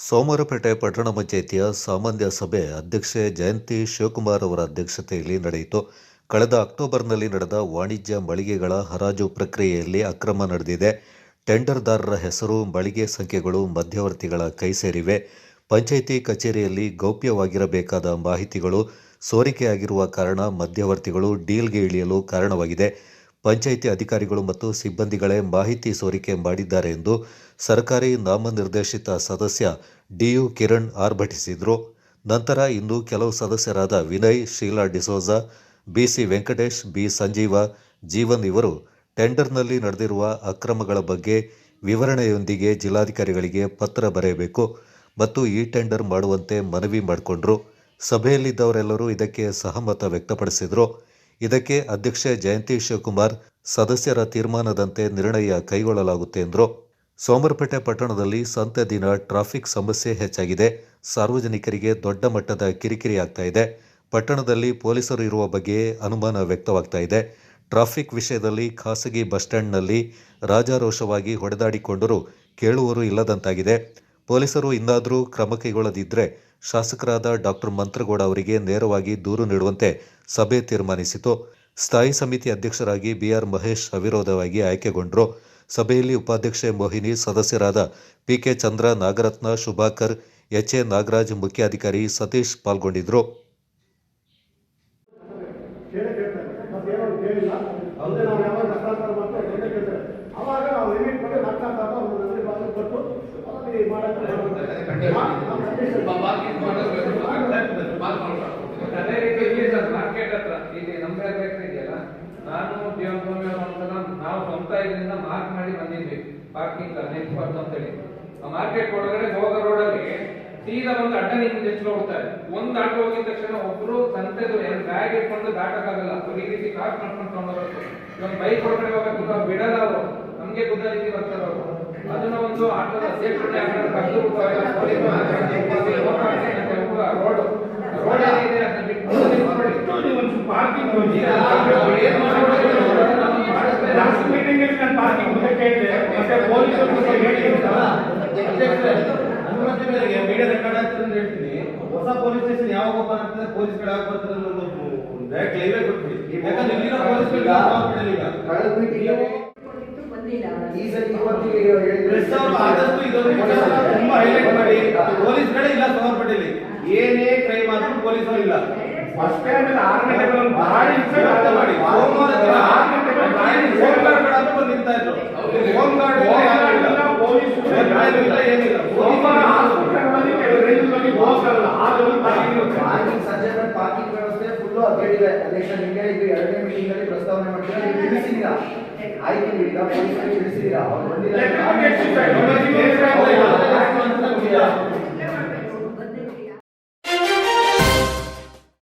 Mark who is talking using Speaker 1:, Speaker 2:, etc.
Speaker 1: ಸೋಮವಾರಪೇಟೆ ಪಟ್ಟಣ ಪಂಚಾಯಿತಿಯ ಸಾಮಾನ್ಯ ಸಭೆ ಅಧ್ಯಕ್ಷೆ ಜಯಂತಿ ಶಿವಕುಮಾರ್ ಅವರ ಅಧ್ಯಕ್ಷತೆಯಲ್ಲಿ ನಡೆಯಿತು. ಕಳೆದ ಅಕ್ಟೋಬರ್ನಲ್ಲಿ ನಡೆದ ವಾಣಿಜ್ಯ ಮಳಿಗೆಗಳ ಹರಾಜು ಪ್ರಕ್ರಿಯೆಯಲ್ಲಿ ಅಕ್ರಮ ನಡೆದಿದೆ. ಟೆಂಡರ್ದಾರರ ಹೆಸರು, ಮಳಿಗೆ ಸಂಖ್ಯೆಗಳು, ಮಧ್ಯವರ್ತಿಗಳ ಕೈ ಸೇರಿವೆ. ಪಂಚಾಯಿತಿ ಕಚೇರಿಯಲ್ಲಿ ಗೌಪ್ಯವಾಗಿರಬೇಕಾದ ಮಾಹಿತಿಗಳು ಸೋರಿಕೆಯಾಗಿರುವ ಕಾರಣ ಮಧ್ಯವರ್ತಿಗಳು ಡೀಲ್ಗೆ ಇಳಿಯಲು ಕಾರಣವಾಗಿದೆ. ಪಂಚಾಯಿತಿ ಅಧಿಕಾರಿಗಳು ಮತ್ತು ಸಿಬ್ಬಂದಿಗಳೇ ಮಾಹಿತಿ ಸೋರಿಕೆ ಮಾಡಿದ್ದಾರೆ ಎಂದು ಸರ್ಕಾರಿ ನಾಮನಿರ್ದೇಶಿತ ಸದಸ್ಯ ಡಿಯು ಕಿರಣ್ ಆರ್ಭಟಿಸಿದರು. ನಂತರ ಇಂದು ಕೆಲವು ಸದಸ್ಯರಾದ Vinay, Sheela D'Souza B C Venkatesh, B Sanjeeva, Jeevan ಇವರು ಟೆಂಡರ್ನಲ್ಲಿ ನಡೆದಿರುವ ಅಕ್ರಮಗಳ ಬಗ್ಗೆ ವಿವರಣೆಯೊಂದಿಗೆ ಜಿಲ್ಲಾಧಿಕಾರಿಗಳಿಗೆ ಪತ್ರ ಬರೆಯಬೇಕು ಮತ್ತು ಈ ಟೆಂಡರ್ ಮಾಡುವಂತೆ ಮನವಿ ಮಾಡಿಕೊಂಡರು. ಸಭೆಯಲ್ಲಿದ್ದವರೆಲ್ಲರೂ ಇದಕ್ಕೆ ಸಹಮತ ವ್ಯಕ್ತಪಡಿಸಿದರು. ಇದಕ್ಕೆ ಅಧ್ಯಕ್ಷೆ ಜಯಂತಿ ಶಿವಕುಮಾರ್ ಸದಸ್ಯರ ತೀರ್ಮಾನದಂತೆ ನಿರ್ಣಯ ಕೈಗೊಳ್ಳಲಾಗುತ್ತೆ ಎಂದರು. ಸೋಮರಪೇಟೆ ಪಟ್ಟಣದಲ್ಲಿ ಸಂತೆ ದಿನ ಟ್ರಾಫಿಕ್ ಸಮಸ್ಯೆ ಹೆಚ್ಚಾಗಿದೆ. ಸಾರ್ವಜನಿಕರಿಗೆ ದೊಡ್ಡ ಮಟ್ಟದ ಕಿರಿಕಿರಿ ಆಗ್ತಾ ಇದೆ. ಪಟ್ಟಣದಲ್ಲಿ ಪೊಲೀಸರು ಇರುವ ಬಗ್ಗೆ ಅನುಮಾನ ವ್ಯಕ್ತವಾಗ್ತಾ ಇದೆ. ಟ್ರಾಫಿಕ್ ವಿಷಯದಲ್ಲಿ ಖಾಸಗಿ ಬಸ್ ಸ್ಟ್ಯಾಂಡ್ನಲ್ಲಿ ರಾಜಾರೋಷವಾಗಿ ಹೊಡೆದಾಡಿಕೊಂಡರೂ ಕೇಳುವರು ಇಲ್ಲದಂತಾಗಿದೆ. ಪೊಲೀಸರು ಇನ್ನಾದರೂ ಕ್ರಮ ಕೈಗೊಳ್ಳದಿದ್ದರೆ ಶಾಸಕರಾದ ಡಾಕ್ಟರ್ ಮಂತ್ರಗೌಡ ಅವರಿಗೆ ನೇರವಾಗಿ ದೂರು ನೀಡುವಂತೆ ಸಭೆ ತೀರ್ಮಾನಿಸಿತು. ಸ್ಥಾಯಿ ಸಮಿತಿ ಅಧ್ಯಕ್ಷರಾಗಿ ಬಿಆರ್ ಮಹೇಶ್ ಅವಿರೋಧವಾಗಿ ಆಯ್ಕೆಗೊಂಡರು. ಸಭೆಯಲ್ಲಿ ಉಪಾಧ್ಯಕ್ಷೆ ಮೋಹಿನಿ, ಸದಸ್ಯರಾದ PK Chandra, Nagaratna, Shubhakar H A Nagaraj ಮುಖ್ಯಾಧಿಕಾರಿ ಸತೀಶ್ ಪಾಲ್ಗೊಂಡಿದ್ದರು
Speaker 2: ಮಾರ್ಕೆಟ್ ಹತ್ರ ಇಲ್ಲಿ ಇದೆಯಲ್ಲ ನಾನು ಒಂದ್ಸಲ ನಾವು ಸ್ವಂತ ಇದರಿಂದ ಮಾರ್ಕ್ ಮಾಡಿ ಬಂದಿದ್ವಿ ಪಾರ್ಕಿಂಗ್ ನೆಟ್ವರ್ಕ್ ಅಂತೇಳಿ ಆ ಮಾರ್ಕೆಟ್ ಒಳಗಡೆ ಹೋಗೋ ರೋಡಲ್ಲಿ ಸೀದಾ ಒಂದು ಅಡ್ಡ ನಿಂತು ಎಷ್ಟು ಹೋಗ್ತಾರೆ ಒಂದು ಆಟೋ ಹೋಗಿದ ತಕ್ಷಣ ಒಬ್ರು ಸಂತೆದು ಎರಡು ಬ್ಯಾಗ್ ಇಟ್ಕೊಂಡು ದಾಟಕ್ಕಾಗಲ್ಲ ಈ ರೀತಿ ಕಾರ್ ಮಾಡ್ಕೊಂಡು ಇವಾಗ ಬೈಕ್ ಒಳಗಡೆ ಅವ್ರು ಬಿಡಲ್ಲ
Speaker 3: ಪಾರ್ಕಿಂಗ್
Speaker 2: ಏನ್ ಮಾಡ್ಬೇಕು?
Speaker 3: ಲಾಸ್ಟ್ ಮೀಟಿಂಗ್ ನಾನು ಪಾರ್ಕಿಂಗ್ ಬಗ್ಗೆ ಕೇಳಿದೆ ಮತ್ತೆ ಪೊಲೀಸರು ಕೂಡ ಹೇಳಿದ್ರು
Speaker 4: ಅನುಮತಿ ಮೇರೆಗೆ ಮೀಡಿಯಾ ರೆಕಾರ್ಡ್ ಆಗ್ತದೆ ಅಂತ ಹೇಳ್ತೀನಿ ಹೊಸ ಪೊಲೀಸ್ ಸ್ಟೇಷನ್ ಯಾವಾಗ ಓಪನ್ ಆಗ್ತದೆ ಪೊಲೀಸ್ ಕಡೆ ಯಾವಾಗ ಬರ್ತಾರೆ ಅನ್ನೋದು ಡೈರೆಕ್ಟ್ ಲೈವೇ ಕೊಟ್ಬಿಡಿ ಯಾಕಂದ್ರೆ ಇಲ್ಲಿನ ಪೊಲೀಸ್
Speaker 5: ಕಳೆದ ಮೀಟಿಂಗ್
Speaker 4: ಆದಷ್ಟು ಇದೊಂದು ತುಂಬಾ ಹೈಲೈಟ್ ಮಾಡಿ. ಪೊಲೀಸ್ ಇಲ್ಲ ಏನೇ ಕ್ರೈಮ್ ಆದ್ರೂ ಪೊಲೀಸರು ಇಲ್ಲ.
Speaker 3: ಬಸ್ ಸ್ಟ್ಯಾಂಡ್ ಆರು ಗಂಟೆಗೆ
Speaker 4: ಮಾಡಿ ಸೋಮವಾರ ದಿನ
Speaker 3: ಆರು ಗಂಟೆಗೆ ಒಂದು ಗಾಡಿ ಇತ್ತು.
Speaker 4: ಹೋಮ್ ಗಾರ್ಡ್ ಬಂದು ನಿಂತಾ ಇದ್ರು. ಹೋಮ್ ಗಾರ್ಡ್ ಇಲ್ಲ, ಇಲ್ಲ. ಏನಿಲ್ಲ.
Speaker 3: ಸೋಮವಾರ ಕೆಲವು ರೈಲುಗಳಲ್ಲಿ ಹೋಗಲ್ಲ ಆದರೂ ಪಾರ್ಕಿಂಗ್ ಇರುತ್ತೆ.
Speaker 5: ಪಾರ್ಕಿಂಗ್ ಅಪ್ಡೇಟಿದೆ ಅಧ್ಯಕ್ಷ ನಿಮಗೆ ಇದು ಎರಡನೇ ಮೀಟಿಂಗ್ ಅಲ್ಲಿ ಪ್ರಸ್ತಾವನೆ ಮಾಡಿದ್ರೆ ನೀವು ತಿಳಿಸಿದ್ದೀರಾ? ಆಯ್ತು ಈಗ ಪೊಲೀಸರಿಗೆ ತಿಳಿಸಿದ್ದೀರಾ? ಅವರು
Speaker 3: ಇಟ್ಟಿದ್ದಾರೆ.